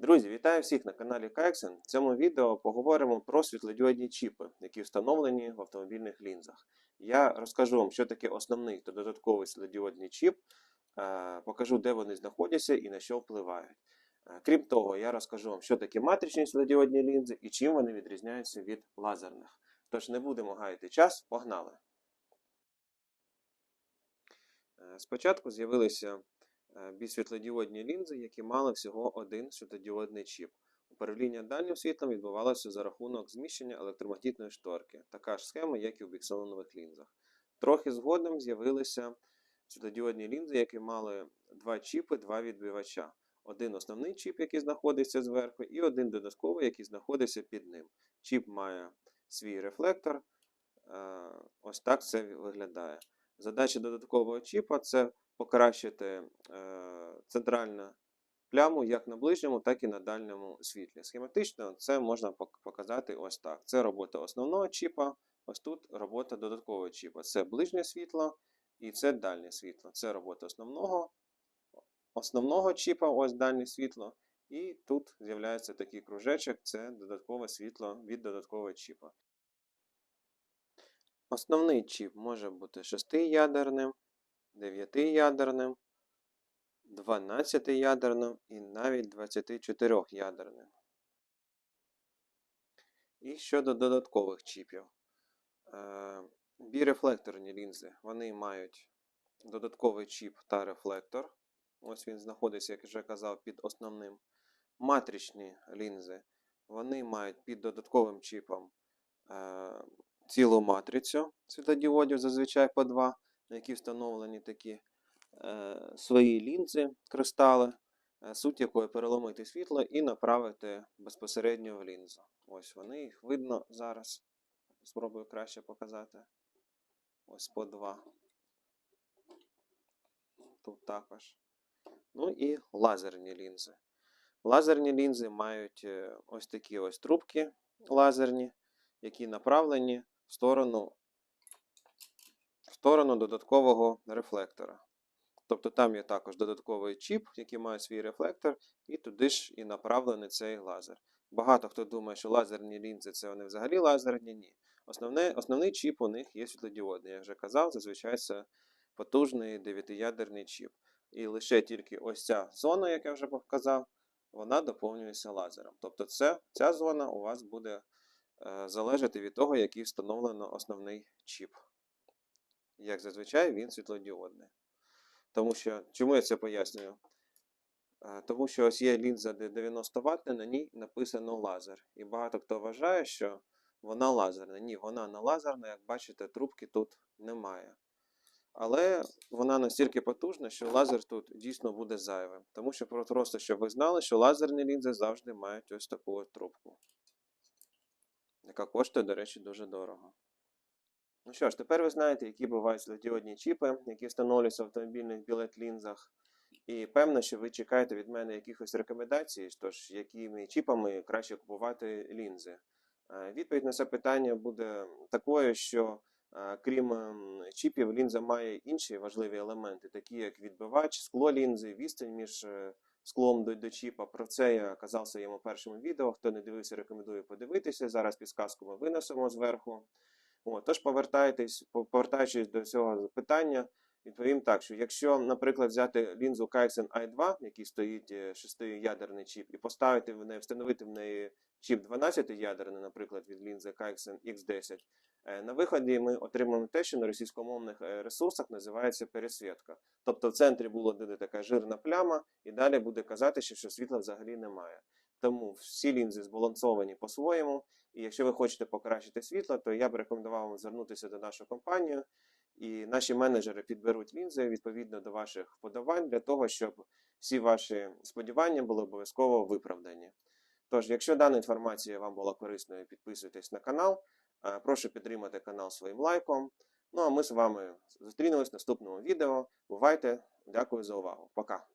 Друзі, вітаю всіх на каналі Кайксен. В цьому відео поговоримо про світлодіодні чіпи, які встановлені в автомобільних лінзах. Я розкажу вам, що таке основний та додатковий світлодіодний чіп, е, покажу, де вони знаходяться і на що впливають. Е, Крім того, я розкажу вам, що таке матричні світлодіодні лінзи і чим вони відрізняються від лазерних. Тож не будемо гаяти час, погнали! Е, Спочатку з'явилися е, бісвітлодіодні лінзи, які мали всього один світлодіодний чіп. Управління дальнім світлом відбувалося за рахунок зміщення електромагнітної шторки, така ж схема, як і у бікселенових лінзах. Трохи згодом з'явилися світлодіодні лінзи, які мали два чіпи, два відбивача. Один основний чіп, який знаходиться зверху, і один додатковий, який знаходиться під ним. Чіп має свій рефлектор. Е, Ось так це виглядає. Задача додаткового чіпа це покращити е, центральну пляму як на ближньому, так і на дальньому світлі. Схематично це можна показати ось так. Це робота основного чіпа, ось тут робота додаткового чіпа. Це ближнє світло і це дальнє світло. Це робота основного, основного чіпа, ось дальнє світло. І тут з'являється такий кружечок, це додаткове світло від додаткового чіпа. Основний чіп може бути 6-ядерним, 9-ядерним, 12-ядерним і навіть 24-ядерним. І щодо додаткових чіпів. Е, Бірефлекторні лінзи вони мають додатковий чіп та рефлектор. Ось він знаходиться, як вже казав, під основним. Матричні лінзи вони мають під додатковим чіпом е, цілу матрицю світлодіодів, зазвичай по два, на які встановлені такі е, свої лінзи, кристали, е, суть якої переломити світло і направити безпосередньо в лінзу. Ось вони, їх видно зараз. Спробую краще показати. Ось по два. Тут також. Ну і лазерні лінзи. Лазерні лінзи мають е, ось такі ось трубки лазерні, які направлені в сторону, сторону додаткового рефлектора. Тобто там є також додатковий чіп, який має свій рефлектор, і туди ж і направлений цей лазер. Багато хто думає, що лазерні лінзи це вони взагалі лазерні. Ні. Основне, основний чіп у них є світлодіодний. Я вже казав, зазвичай це потужний 9-ядерний чіп. І лише тільки ось ця зона, як я вже показав, вона доповнюється лазером. Тобто це, ця зона у вас буде е, залежати від того, який встановлено основний чіп. Як зазвичай, він світлодіодний. Тому що, чому я це пояснюю? Е, Тому що ось є лінза, де 90 Вт, на ній написано лазер. І багато хто вважає, що вона лазерна. Ні, вона не лазерна, як бачите, трубки тут немає. Але вона настільки потужна, що лазер тут дійсно буде зайвим. Тому що просто, щоб ви знали, що лазерні лінзи завжди мають ось таку от трубку, яка коштує, до речі, дуже дорого. Ну що ж, тепер ви знаєте, які бувають світлодіодні чіпи, які встановлюються в автомобільних білет-лінзах. І певно, що ви чекаєте від мене якихось рекомендацій, тож якими чіпами краще купувати лінзи. Е, Відповідь на це питання буде такою, що е, крім ем, чіпів, лінза має інші важливі елементи, такі як відбивач, скло лінзи, відстань між е, склом до, до чіпа. Про це я казав в своєму першому відео. Хто не дивився, рекомендую подивитися. Зараз підсказку ми винесемо зверху. От, тож повертайтесь, по- повертаючись до цього питання, відповім так, що якщо, наприклад, взяти лінзу Kaixen i2, який стоїть е, шестиядерний чіп, і поставити в неї, встановити в неї чіп 12-ядерний, наприклад, від лінзи Kaixen X10, е, на виході ми отримаємо те, що на російськомовних е, ресурсах називається пересвітка. Тобто в центрі була така жирна пляма, і далі буде казати, що світла взагалі немає. Тому всі лінзи збалансовані по-своєму. І якщо ви хочете покращити світло, то я б рекомендував вам звернутися до нашої компанії, і наші менеджери підберуть лінзи відповідно до ваших вподобань для того, щоб всі ваші сподівання були обов'язково виправдані. Тож, якщо дана інформація вам була корисною, підписуйтесь на канал. Е, Прошу підтримати канал своїм лайком. Ну а ми з вами зустрінемось в наступному відео. Бувайте! Дякую за увагу. Пока!